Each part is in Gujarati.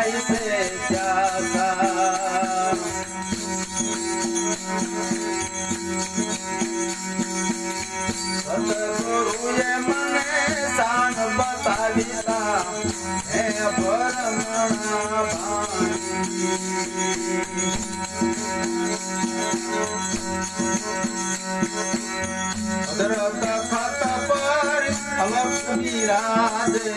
જાય છે પ્યાસા સતગુરુએ મને સાન બતાવ્યા હે પરમણા ભાઈ અદરત ખત પર અવક વિરાજે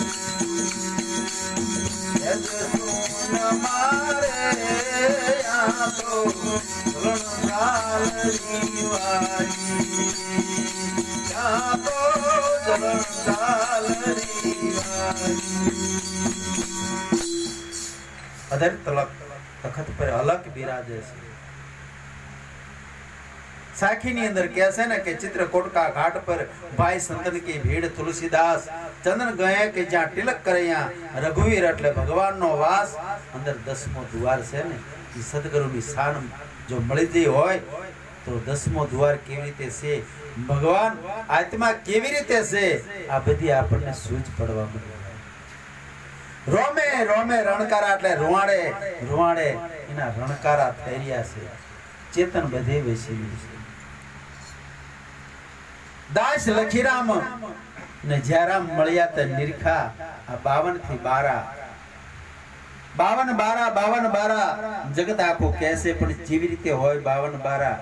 અધર તલક તખત પર અલગ બિરાજે છે સાખીની અંદર કહે છે ને કે ચિત્રકોટકા ઘાટ પર ભાઈ સંતન કી ભીડ તુલસીદાસ. ચંદન ગયા કે જ્યાં તિલક કર્યા, રઘુવીર એટલે ભગવાનનો વાસ. અંદર દસમો દ્વાર છે ને એ સદગુરુની શાન જો મળી જઈ હોય, તો દસમો દ્વાર કેવી રીતે છે? ભગવાન આત્મા કેવી રીતે છે? આ બધી આપણને સૂઝ પડવા માંડી. રોમે રોમે રણકારા એટલે રૂવાડે રૂવાડે એના રણકારા થઈ રહ્યા છે. ચેતન બધે વેસેલું છે. દાસ લખીરામ ને જ્યારામ મળ્યા તે નિરખા, આ બાવનથી બારા. બાવન બારા બાવન બારા. જગત આખું કહેશે, પણ જેવી રીતે હોય બાવન બારા,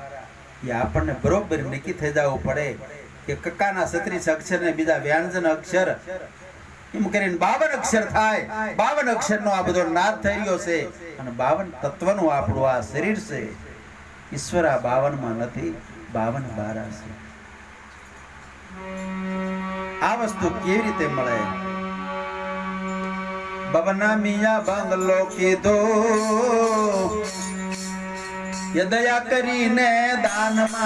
એ આપણને બરોબર નક્કી થઈ જવું પડે કે કક્કાના સત્રીસ અક્ષર ને બીજા વ્યાંજન અક્ષર. એમ કરીને બાવન અક્ષર થાય. બાવન અક્ષર નો આ બધો નાદ થઈ રહ્યો છે. અને બાવન તત્વનું આપણું આ શરીર છે. ઈશ્વર આ બાવનમાં નથી, બાવન બારા છે આ વસ્તુ કેવી રીતે મળે? બબના મિયા બંગલો કીધો એ દયા કરીને દાનમાં